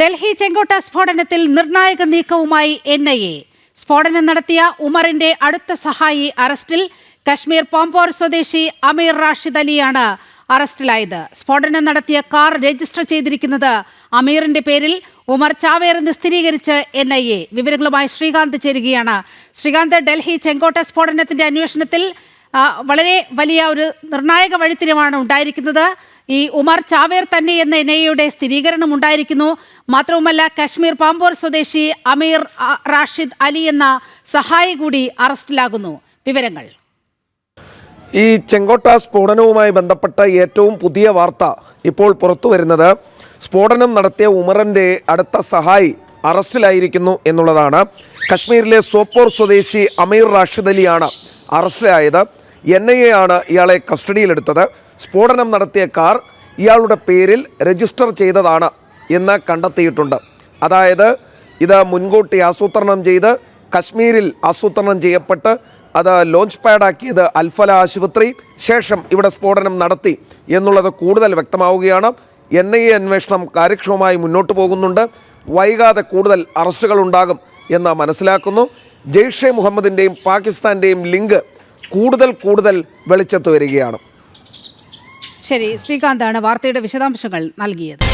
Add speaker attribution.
Speaker 1: ഡൽഹി ചെങ്കോട്ട സ്ഫോടനത്തിൽ നിർണായക നീക്കവുമായി N I A. സ്ഫോടനം നടത്തിയ ഉമറിന്റെ അടുത്ത സഹായി അറസ്റ്റിൽ കശ്മീർ പോംപോർ സ്വദേശി അമീർ റാഷിദ് അലിയാണ് അറസ്റ്റിലായത്. സ്ഫോടനം നടത്തിയ കാർ രജിസ്റ്റർ ചെയ്തിരിക്കുന്നത് അമീറിന്റെ പേരിൽ ഉമർ ചാവേറെന്ന് സ്ഥിരീകരിച്ച് എൻ ഐ എ. വിവരങ്ങളുമായി ശ്രീകാന്ത് ചേരുകയാണ്. ശ്രീകാന്ത് ഡൽഹി ചെങ്കോട്ട സ്ഫോടനത്തിന്റെ അന്വേഷണത്തിൽ വളരെ വലിയ ഒരു നിർണായക വഴിത്തിരിവാണ് ഉണ്ടായിരിക്കുന്നത്. ഈ ഉമർ ചാവേർ തന്നെ എന്ന എൻ ഐയുടെ സ്ഥിരീകരണം ഉണ്ടായിരിക്കുന്നു മാത്രവുമല്ല കശ്മീർ പാമ്പോർ സ്വദേശി അമീർ റാഷിദ് അലി എന്ന സഹായി കൂടി അറസ്റ്റിലാകുന്നു. വിവരങ്ങൾ.
Speaker 2: ഈ ചെങ്കോട്ട സ്ഫോടനവുമായി ബന്ധപ്പെട്ട ഏറ്റവും പുതിയ വാർത്ത ഇപ്പോൾ പുറത്തു വരുന്നത് സ്ഫോടനം നടത്തിയ ഉമറിന്റെ അടുത്ത സഹായി അറസ്റ്റിലായിരിക്കുന്നു എന്നുള്ളതാണ്. കശ്മീരിലെ സോപ്പോർ സ്വദേശി അമീർ റാഷിദ് അലിയാണ് അറസ്റ്റിലായത്. എൻ ഐ എ ആണ് ഇയാളെ കസ്റ്റഡിയിലെടുത്തത്. സ്ഫോടനം നടത്തിയ കാർ ഇയാളുടെ പേരിൽ രജിസ്റ്റർ ചെയ്തതാണ് എന്ന് കണ്ടെത്തിയിട്ടുണ്ട്. അതായത് ഇത് മുൻകൂട്ടി ആസൂത്രണം ചെയ്ത് കശ്മീരിൽ ആസൂത്രണം ചെയ്യപ്പെട്ട് അത് ലോഞ്ച് പാഡാക്കിയത് അൽഫല ആശുപത്രി ശേഷം ഇവിടെ സ്ഫോടനം നടത്തി എന്നുള്ളത് കൂടുതൽ വ്യക്തമാവുകയാണ്. എൻ ഐ എ അന്വേഷണം കാര്യക്ഷമമായി മുന്നോട്ട് പോകുന്നുണ്ട്. വൈകാതെ കൂടുതൽ അറസ്റ്റുകൾ ഉണ്ടാകും എന്ന് മനസ്സിലാക്കുന്നു. ജെയ്ഷെ മുഹമ്മദിന്റെയും പാകിസ്ഥാന്റെയും ലിങ്ക് കൂടുതൽ കൂടുതൽ വെളിച്ചത്ത് വരികയാണ്.
Speaker 1: ശരി ശ്രീകാന്താണ് വാർത്തയുടെ വിശദാംശങ്ങൾ നൽകിയത്.